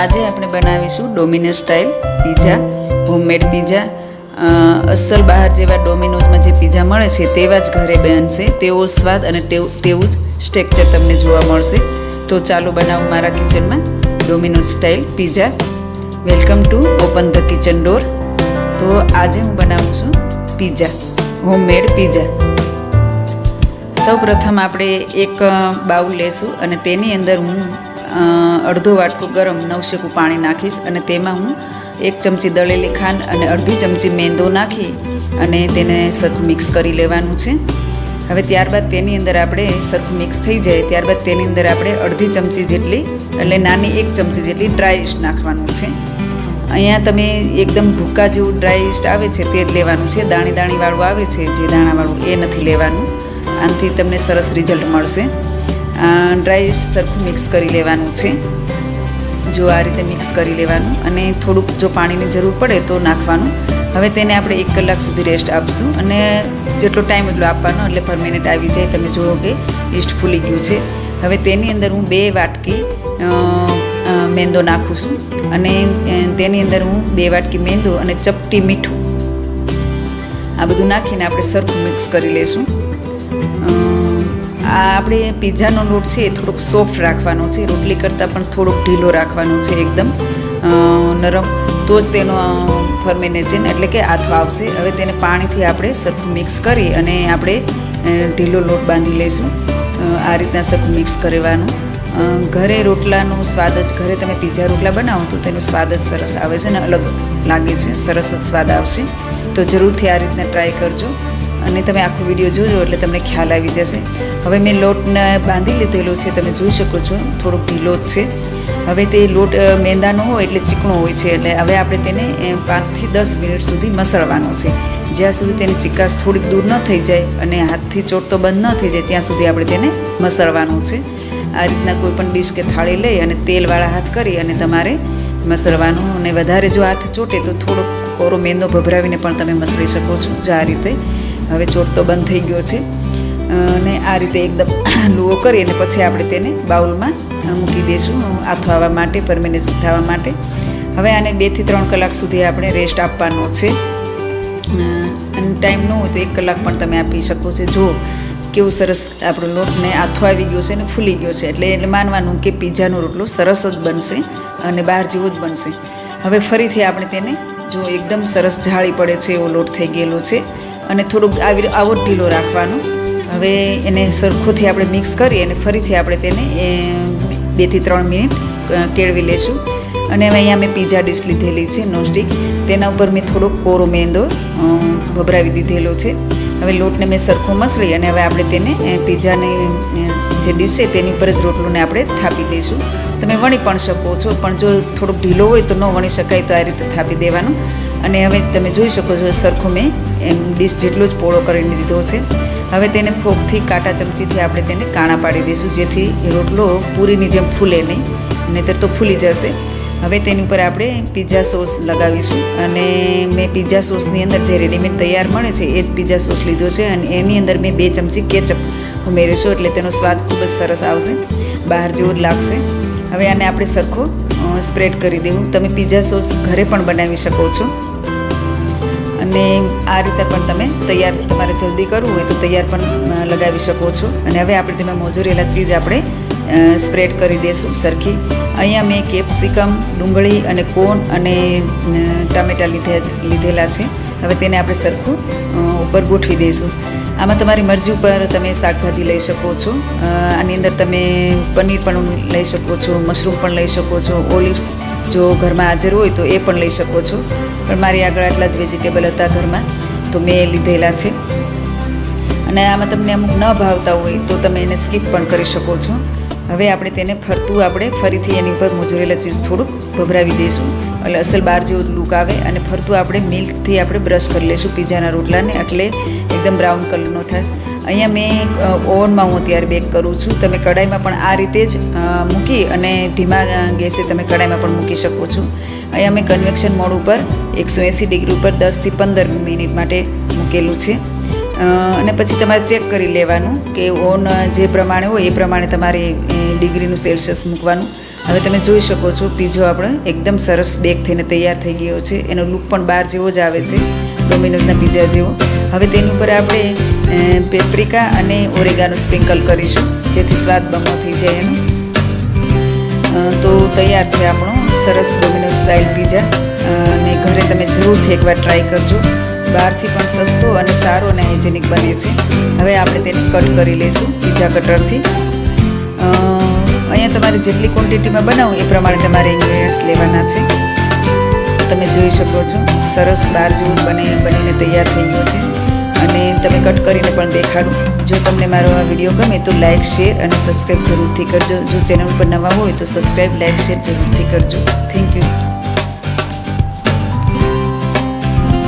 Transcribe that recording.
આજે આપણે બનાવીશું Domino's style pizza homemade pizza અસલ બહાર જેવા ડોમિનોઝમાં જે પીઝા મળે છે તેવા જ ઘરે બનશે. તેવો સ્વાદ અને તેવું જ સ્ટ્રેક્ચર તમને જોવા મળશે. તો ચાલો બનાવું મારા કિચનમાં Domino's style pizza welcome to open the kitchen door તો આજે હું બનાવું છું પીઝા હોમમેડ પીઝા સૌ પ્રથમ આપણે એક બાઉલ લેશું અને તેની અંદર હું અડધો વાટકો ગરમ નવશેકું પાણી નાખીશ અને તેમાં હું એક ચમચી દળેલી ખાંડ અને અડધી ચમચી મેંદો નાખી અને તેને સરખું મિક્સ કરી લેવાનું છે. હવે ત્યારબાદ તેની અંદર આપણે સરખું મિક્સ થઈ જાય ત્યારબાદ તેની અંદર આપણે અડધી ચમચી જેટલી એટલે નાની એક ચમચી જેટલી ડ્રાય ઈસ્ટ નાખવાનું છે. અહીંયા તમે એકદમ ભૂકા જેવું ડ્રાય ઈસ્ટ આવે છે તે જ લેવાનું છે. દાણી દાણીવાળું આવે છે, જે દાણાવાળું એ નથી લેવાનું. આનાથી તમને સરસ રિઝલ્ટ મળશે. ડ્રાય ઇસ્ટ સરખું મિક્સ કરી લેવાનું છે. જો આ રીતે મિક્સ કરી લેવાનું અને થોડુંક જો પાણીની જરૂર પડે તો નાખવાનું. હવે તેને આપણે એક કલાક સુધી રેસ્ટ આપશું અને જેટલો ટાઈમ એટલો આપવાનો, એટલે પર મિનિટ આવી જાય, તમે જુઓ કે ઇસ્ટ ફૂલી ગયું છે. હવે તેની અંદર હું બે વાટકી મેંદો નાખું છું અને તેની અંદર હું બે વાટકી મેંદો અને ચપટી મીઠું આ બધું નાખીને આપણે સરખું મિક્સ કરી લઈશું આ આપણે પીઝાનો લોટ છે એ થોડોક સોફ્ટ રાખવાનો છે. રોટલી કરતાં પણ થોડોક ઢીલો રાખવાનો છે એકદમ. નરમ. તો જ તેનો ફર્મેનેશન એટલે કે આથો આવશે. હવે તેને પાણીથી આપણે સરખું મિક્સ કરી અને આપણે ઢીલો લોટ બાંધી લઈશું. આ રીતના સરખું મિક્સ કરવાનું. ઘરે રોટલાનો સ્વાદ જ, ઘરે તમે પીઝા રોટલા બનાવો તો તેનો સ્વાદ જ સરસ આવે છે અને અલગ લાગે છે. સરસ જ સ્વાદ આવશે. તો જરૂરથી આ રીતના ટ્રાય કરજો. અને તમે આખો વીડિયો જોજો એટલે તમને ખ્યાલ આવી જશે. હવે મેં લોટને બાંધી લીધેલો છે, તમે જોઈ શકો છો. થોડોક ઢીલો જ છે. હવે તે લોટ મેંદાનો હોય એટલે ચીકણો હોય છે એટલે હવે આપણે તેને પાંચથી દસ મિનિટ સુધી મસળવાનો છે. જ્યાં સુધી તેની ચિકાસ થોડીક દૂર ન થઈ જાય અને હાથથી ચોટતો બંધ ન થઈ જાય, ત્યાં સુધી આપણે તેને મસળવાનું છે. આ રીતના કોઈ પણ ડીશ કે થાળી લઈ અને તેલવાળા હાથ કરી અને તમારે મસળવાનું અને વધારે જો હાથ ચોટે તો થોડોક કોરો મેંદો ભભરાવીને પણ તમે મસળી શકો છો. જો આ રીતે હવે ચોટતો બંધ થઈ ગયો છે. અને આ રીતે એકદમ લુઓ કરી અને પછી આપણે તેને બાઉલમાં મૂકી દઈશું આથો આવવા માટે પરમેનેટ થવા માટે. હવે આને બેથી ત્રણ કલાક સુધી આપણે રેસ્ટ આપવાનો છે. અને ટાઈમ ન હોય તો એક કલાક પણ તમે આપી શકો છો. જો કેવું સરસ આપણો લોટને આથો આવી ગયો છે અને ફૂલી ગયો છે, એટલે એટલે માનવાનું કે પીઝાનો રોટલો સરસ જ બનશે અને બહાર જેવો જ બનશે. હવે ફરીથી આપણે તેને જો એકદમ સરસ જાળી પડે છે એવો લોટ થઈ ગયેલો છે. અને થોડુંક આવી આવો ઢીલો રાખવાનો. હવે એને સરખોથી આપણે મિક્સ કરી અને ફરીથી આપણે તેને બેથી ત્રણ મિનિટ કેળવી લેશું. અને હવે અહીંયા મેં પીઝા ડીશ લીધેલી છે નોનસ્ટિક તેના ઉપર મેં થોડોક કોરો મેંદો ભભરાવી દીધેલો છે. હવે લોટને મેં સરખો મસળી અને હવે આપણે તેને પીઝાની જે ડીશ છે તેની ઉપર જ રોટલોને આપણે થાપી દઈશું. તમે વણી પણ શકો છો, પણ જો થોડોક ઢીલો હોય તો ન વણી શકાય તો આ રીતે થાપી દેવાનું. અને હવે તમે જોઈ શકો છો સરખો મેં એમ ડીશ જેટલો જ પોળો કરીને દીધો છે. હવે તેને ફોકથી કાંટા ચમચીથી આપણે તેને કાણા પાડી દઈશું, જેથી રોટલો પૂરીની જેમ ફૂલે નહીં, નહીંતર તો ફૂલી જશે. હવે તેની ઉપર આપણે પિઝા સોસ લગાવીશું. અને મેં પિઝા સોસની અંદર જે રેડીમેડ તૈયાર મળે છે, એ જ પિઝા સોસ લીધો છે. અને એની અંદર મેં બે ચમચી કેચઅપ ઉમેરીશું એટલે તેનો સ્વાદ ખૂબ જ સરસ આવશે. બહાર જેવો જ લાગશે. હવે આને આપણે સરખો સ્પ્રેડ કરી દેવું. તમે પિઝા સોસ ઘરે પણ બનાવી શકો છો. અને આ રીતે પણ તમે તૈયાર, તમારે જલ્દી કરવું હોય તો તૈયાર પણ લગાવી શકો છો. અને હવે આપણે તેમાં મોજુરેલા ચીજ આપણે સ્પ્રેડ કરી દઈશું સરખી. અહીંયા મેં કેપ્સિકમ ડુંગળી અને કોન અને ટામેટાં લીધે લીધેલા છે. હવે તેને આપણે સરખું ઉપર ગોઠવી દઈશું આમાં તમારી મરજી ઉપર તમે શાકભાજી લઈ શકો છો. આની અંદર તમે પનીર પણ લઈ શકો છો, મશરૂમ પણ લઈ શકો છો, ઓલિવ્સ જો ઘરમાં હાજર હોય તો એ પણ લઈ શકો છો. પણ મારી આગળ આટલા જ વેજીટેબલ હતા ઘરમાં, તો મેં લીધેલા છે. અને આમાં તમને અમુક ન ભાવતા હોય તો તમે એને સ્કીપ પણ કરી શકો છો. હવે આપણે તેને ફરતું આપણે ફરીથી એની ઉપર મોજરેલા ચીઝ થોડુંક ભભરાવી દઈશું. એટલે અસલ બહાર જેવો લુક આવે અને ફરતું આપણે મિલ્કથી આપણે બ્રશ કરી લઈશું પીઝાના રોટલાને. એટલે એકદમ બ્રાઉન કલરનો થશે. અહીંયા મેં ઓવનમાં હું અત્યારે બેક કરું છું. તમે કડાઈમાં પણ આ રીતે જ મૂકી અને ધીમા ગેસે તમે કડાઈમાં પણ મૂકી શકો છો. અહીંયા મેં કન્વેક્શન મોડ ઉપર એકસો એંસી ડિગ્રી ઉપર દસથી પંદર મિનિટ માટે મૂકેલું છે. અને પછી તમારે ચેક કરી લેવાનું કે ઓન જે પ્રમાણે હોય એ પ્રમાણે તમારે ડિગ્રીનું સેલ્સિયસ મૂકવાનું. હવે તમે જોઈ શકો છો પીઝો આપણો એકદમ સરસ બેક થઈને તૈયાર થઈ ગયો છે. એનો લુક પણ બહાર જેવો જ આવે છે, ડોમિનોઝના પીઝા જેવો. હવે તેની ઉપર આપણે પેપ્રિકા અને ઓરેગાનો સ્પ્રિંકલ કરીશું, જેથી સ્વાદ બમણો થઈ જાય એનો. તો તૈયાર છે આપણો સરસ ડોમિનો સ્ટાઇલ પીઝા અને ઘરે તમે જરૂરથી એકવાર ટ્રાય કરજો. બહારથી પણ સસ્તો અને સારો અને હાઇજેનિક બને છે. હવે આપણે તેને કટ કરી લઈશું પીઝા કટરથી અહીંયા તમારે જેટલી ક્વોન્ટિટીમાં બનાવો એ પ્રમાણે તમારે ઇન્ગ્રીડિયન્ટ્સ લેવાના છે. તમે જોઈ શકો છો, સરસ બાર જેવું બને, બનીને તૈયાર થઈ ગયું છે. અને તમે કટ કરીને પણ દેખાડો. જો તમને મારો આ વીડિયો ગમે તો લાઇક શેર અને સબસ્ક્રાઈબ જરૂરથી કરજો. જો ચેનલ પર નવા હોય તો સબસ્ક્રાઈબ લાઇક શેર જરૂરથી કરજો. Thank you